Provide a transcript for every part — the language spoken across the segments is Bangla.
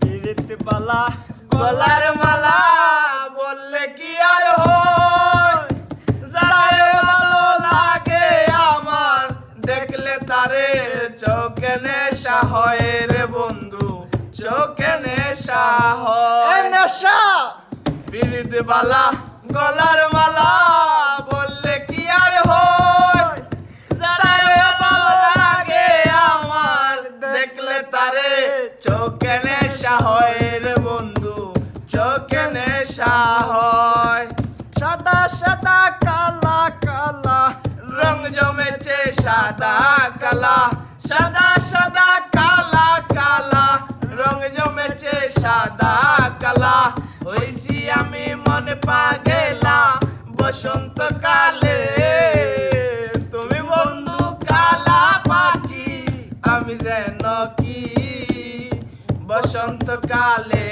পিরিত গলার মালা বললে কি আর হয়? ভালো লাগে আমার দেখলে তারে চোখে নেশা হয় রে বন্ধু চোখে নেশা হয়। নেশা! বিরিদ বালা গলার মালা চোখে নেশা হয় রে বন্ধু, চোখে নেশা হয়। সাদা সাদা, কালা কালা, রং জমেছে সাদা, কালা। সাদা সাদা সাদা, কালা। হইছি আমি মনে পাগেলা বসন্তকালে বসন্তকালে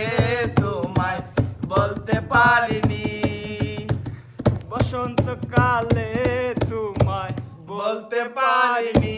তোমায় বলতে পারিনি। বসন্তকালে তোমায় বলতে পারিনি।